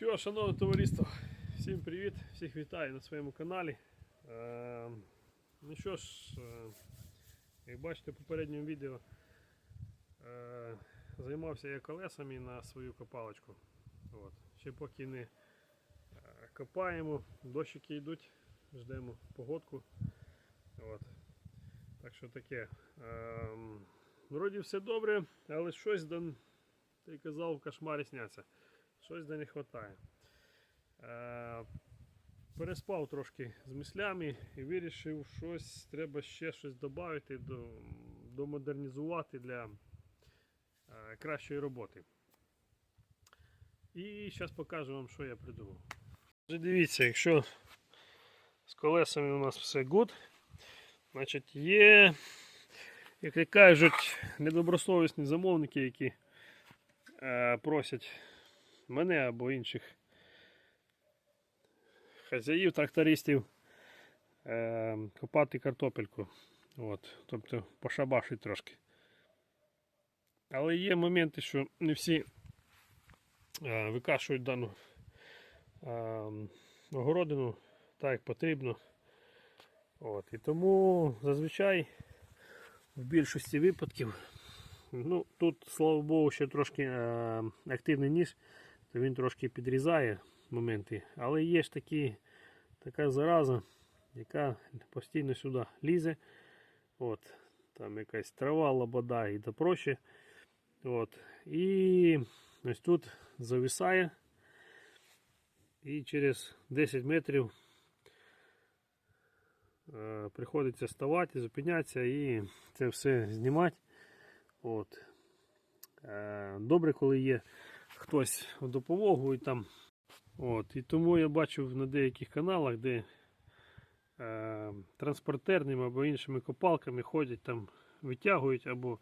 Що, шановне товариство, всім привіт, всіх вітаю на своєму каналі. Е, ну що ж, е, як бачите в попередньому відео, е, займався я колесами на свою копалочку. От. Ще поки не е, копаємо, дощики йдуть, ждемо погодку. От. Так що таке. Е, вроді все добре, але щось, ти казав, в кошмарі сняться. Щось де не вистачає. Е, переспав трошки з мислями і вирішив, щось треба ще щось додати, домодернізувати для е, кращої роботи. І зараз покажу вам, що я придумав. Дивіться, якщо з колесами у нас все good, значить є, як кажуть, недобросовісні замовники, які е, просять мене або інших хазяїв, трактористів е, копати картопельку. От, тобто пошабашить трошки. Але є моменти, що не всі е, викашують дану е, огородину так, як потрібно. От, і тому зазвичай в більшості випадків, ну тут, слава Богу, ще трошки е, активний ніж то він трошки підрізає моменти. Але є ж такі, така зараза, яка постійно сюди лізе. От, Там якась трава, лобода і то проще. От. І ось тут зависає. І через 10 метрів е, приходиться ставати, зупинятися і це все знімати. От. Е, добре, коли є хтось в допомогу і там. От, І тому я бачив на деяких каналах, де е, транспортерними або іншими копалками ходять там, витягують або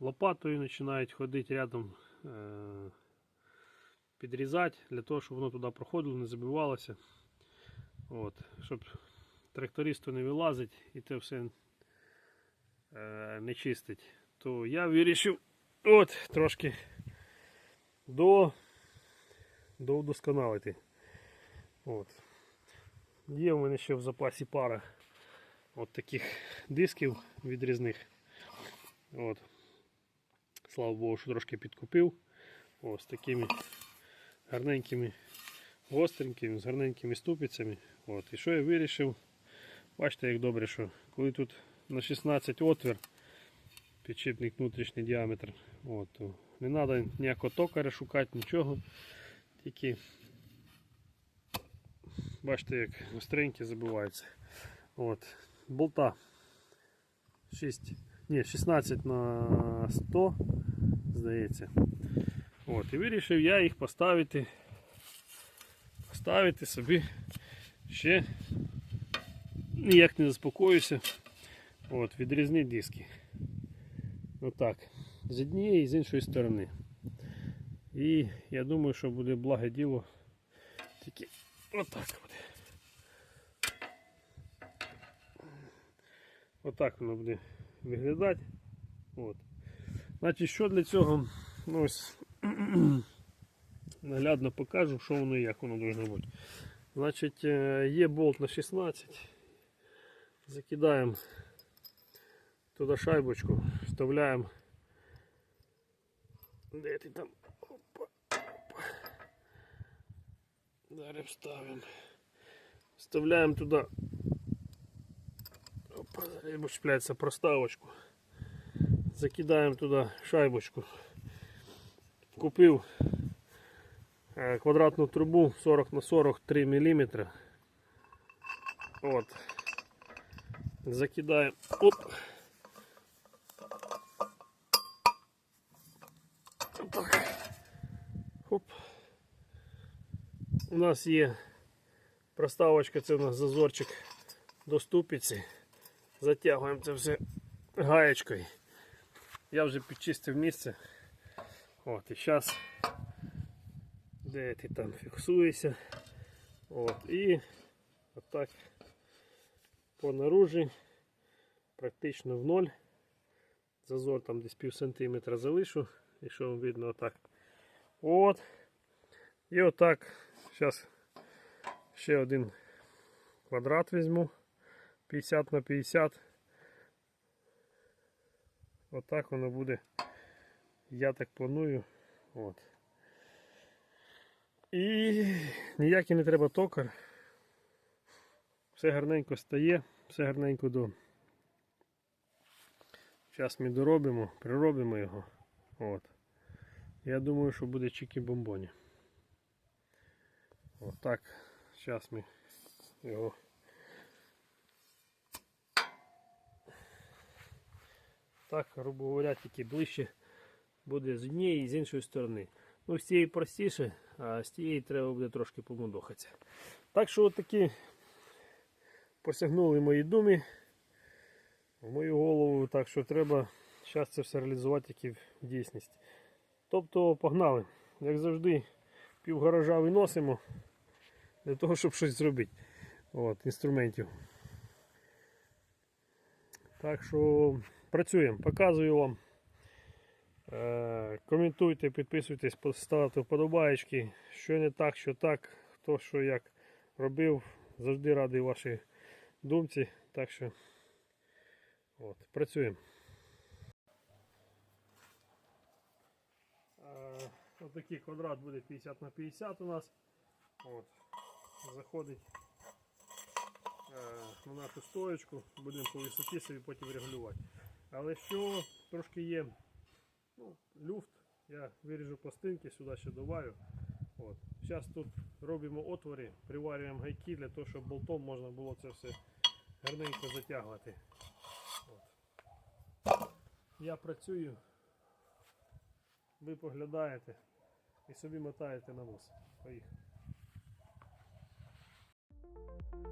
лопатою починають ходити рядом, е, підрізати для того, щоб воно туди проходило, не забивалося. От, щоб трактористу не вилазить і це все е, не чистить. То я вирішив от трошки до, до удосконалити. От. Є в мене ще в запасі пара от таких дисків відрізних. От. Слава Богу, що трошки підкупив. Ось такими гарненькими, гостренькими, з гарненькими ступицями. От. І що я вирішив? Бачите, як добре, що коли тут на 16 отвір, підшипник внутрішній діаметр, от, не треба ніякого токаря шукати, нічого. Тільки бачите, як гостренькі забиваються. От. Болта 6, ні, 16 на 100, здається. От. І вирішив я їх поставити, поставити собі ще ніяк не заспокоюся. От, відрізні диски. Отак з однієї і з іншої сторони. І я думаю, що буде благе діло тільки отак буде. Отак воно буде виглядати. От. Значить, що для цього ну, ось наглядно покажу, що воно і як воно должно бути. Значить, е, є болт на 16. Закидаємо туди шайбочку, вставляємо де ти там? Опа, опа. Зараз вставимо. Вставляємо туди. Опа, зараз чіпляється проставочку. Закидаємо туди шайбочку. Купив е, квадратну трубу 40 на 43 мм. От. Закидаємо. Оп. Нас є проставочка, це у нас зазорчик до ступиці. Затягуємо це все гаєчкою. Я вже підчистив місце. От, і зараз де ти там фіксуєшся. От, і отак по наружі практично в ноль. Зазор там десь пів сантиметра залишу якщо вам видно отак. От. І отак Зараз ще один квадрат візьму 50 на 50. Отак воно буде. Я так планую. От. І ніякий не треба токар. Все гарненько стає, все гарненько до. Зараз ми доробимо, приробимо його. От. Я думаю, що буде чики бомбоні. Отак. Зараз ми його. Так, грубо говоря, тільки ближче буде з однієї і з іншої сторони. Ну, з цієї простіше, а з тієї треба буде трошки помудохатися. Так що от такі посягнули мої думи в мою голову, так що треба зараз це все реалізувати тільки в дійсність. Тобто погнали. Як завжди, пів гаража виносимо для того, щоб щось зробити. От, інструментів. Так що працюємо, показую вам. Е, коментуйте, підписуйтесь, ставте вподобаєчки. Що не так, що так, хто що як робив. Завжди радий вашій думці. Так що от, працюємо. Е, Ось такий квадрат буде 50 на 50 у нас. От. Заходить е, на нашу стоечку, будемо по висоті собі потім регулювати. Але що трошки є ну, люфт, я виріжу пластинки, сюди ще добавлю. От. Зараз тут робимо отвори, приварюємо гайки для того, щоб болтом можна було це все гарненько затягувати. От. Я працюю, ви поглядаєте і собі мотаєте на вус. Поїхали. Thank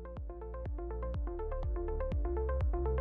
you.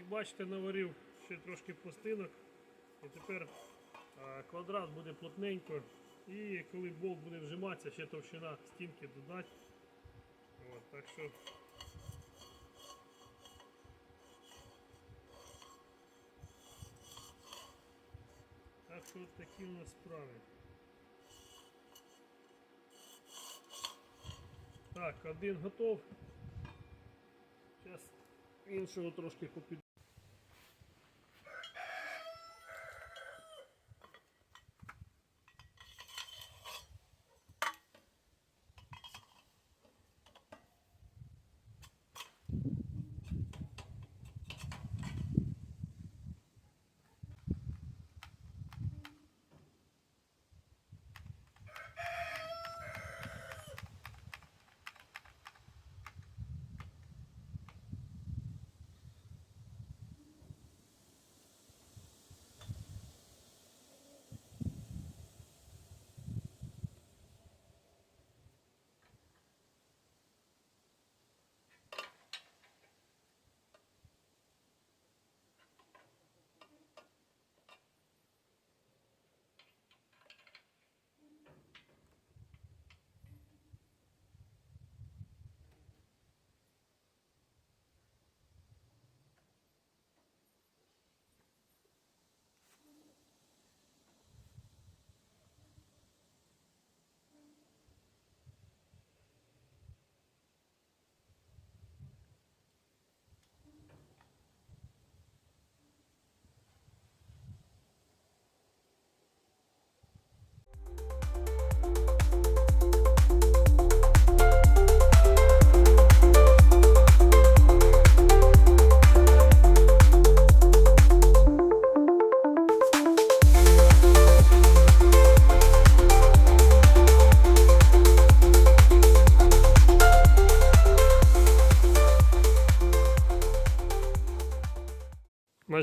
Як бачите, наварив ще трошки пластинок. І тепер квадрат буде плотненько. І коли болт буде вжиматися, ще товщина стінки додати. От, так що Так що от такі у нас справи. Так, один готов. Зараз іншого трошки попід.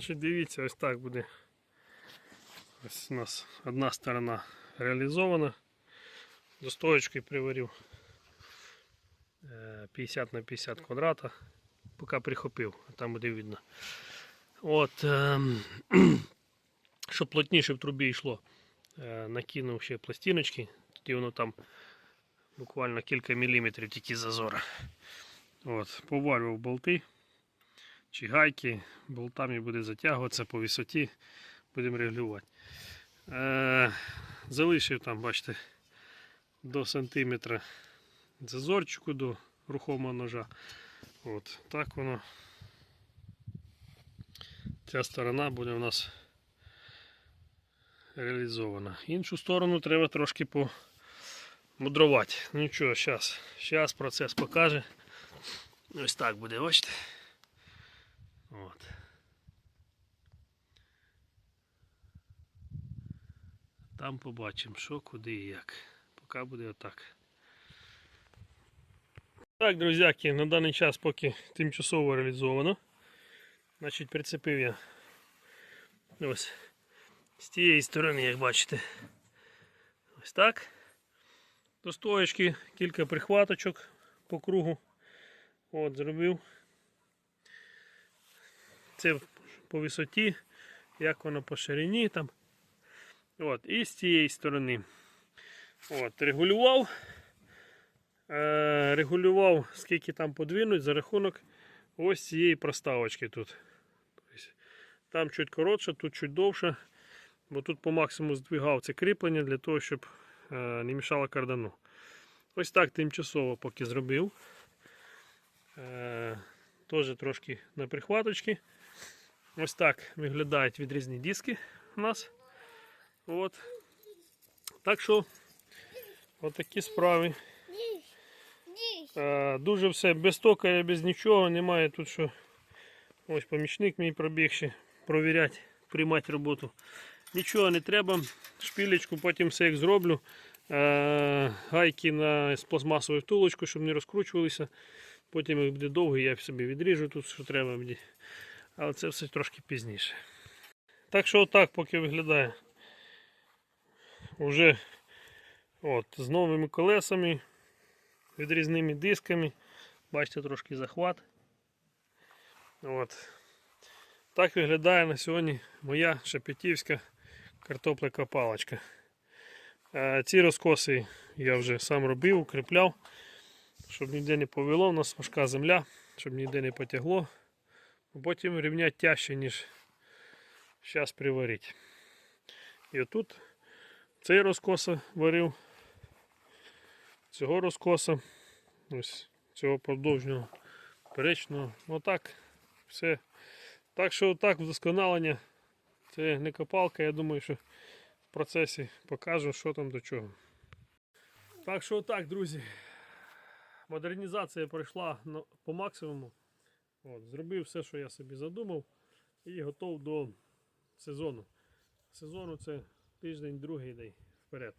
Значить, дивіться, ось так буде. Ось у нас одна сторона реалізована. До стоечки приварив е, 50 на 50 квадрата. Поки прихопив, а там буде видно. От, ем, щоб плотніше в трубі йшло, е, накинув ще пластиночки, тоді воно там буквально кілька міліметрів тільки зазора. От, поварював болти чи гайки, болтами буде затягуватися по висоті, будемо регулювати. Е, залишив там, бачите, до сантиметра зазорчику до рухомого ножа. От, так воно. Ця сторона буде у нас реалізована. Іншу сторону треба трошки помудрувати. Ну нічого, зараз, процес покаже. Ось так буде, бачите. От. Там побачимо, що, куди і як. Поки буде отак. Так, друзяки, на даний час поки тимчасово реалізовано. Значить, прицепив я ось з тієї сторони, як бачите. Ось так. До стоечки кілька прихваточок по кругу. От, зробив. Це по висоті, як воно по ширині там. От, і з цієї сторони. От, регулював. Е, регулював, скільки там подвинуть за рахунок ось цієї проставочки тут. Тобто, там чуть коротше, тут чуть довше. Бо тут по максимуму здвигав це кріплення для того, щоб е, не мішало кардану. Ось так тимчасово поки зробив. Е, Теж трошки на прихваточки. Ось так виглядають відрізні диски у нас. От. Так що, отакі справи. Е, Дуже все без токаря, без нічого, немає тут що. Ось помічник мій пробігши, провіряти, приймати роботу. Нічого не треба. Шпілечку, потім все як зроблю. Е, Гайки на з пластмасовою втулочку, щоб не розкручувалися. Потім як буде довго, я собі відріжу тут, що треба. Але це все трошки пізніше. Так що отак поки виглядає. Уже от, з новими колесами, відрізними дисками. Бачите, трошки захват. От. Так виглядає на сьогодні моя шепетівська картопля паличка. Е, Ці розкоси я вже сам робив, укріпляв, щоб ніде не повело, у нас важка земля, щоб ніде не потягло. Потім рівняти тяжче, ніж зараз приварити. І отут цей розкоса варив, цього розкоса, ось цього продовжнього перечного. Отак все. Так що так вдосконалення. Це не копалка, я думаю, що в процесі покажу, що там до чого. Так що так, друзі. Модернізація пройшла по максимуму. От, зробив все, що я собі задумав, і готов до сезону. Сезону це тиждень, другий день вперед.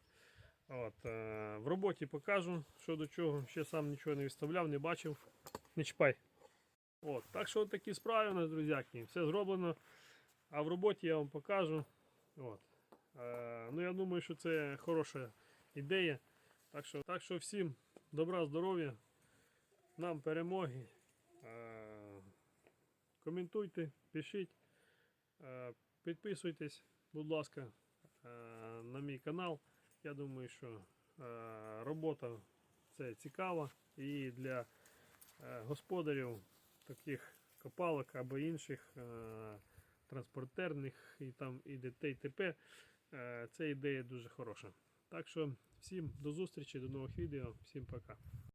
От, е, в роботі покажу, що до чого. Ще сам нічого не виставляв, не бачив. Не чіпай. От, так що такі справи у нас, друзяки. Все зроблено. А в роботі я вам покажу. От. Е, ну, я думаю, що це хороша ідея. Так що, так що всім добра, здоров'я, нам перемоги. Е, коментуйте, пишіть, е, підписуйтесь, будь ласка, е, на мій канал. Я думаю, що е, робота це цікава і для господарів таких копалок або інших транспортерних і там і і ТП. Е, Ця ідея дуже хороша. Так що всім до зустрічі, до нових відео, всім пока.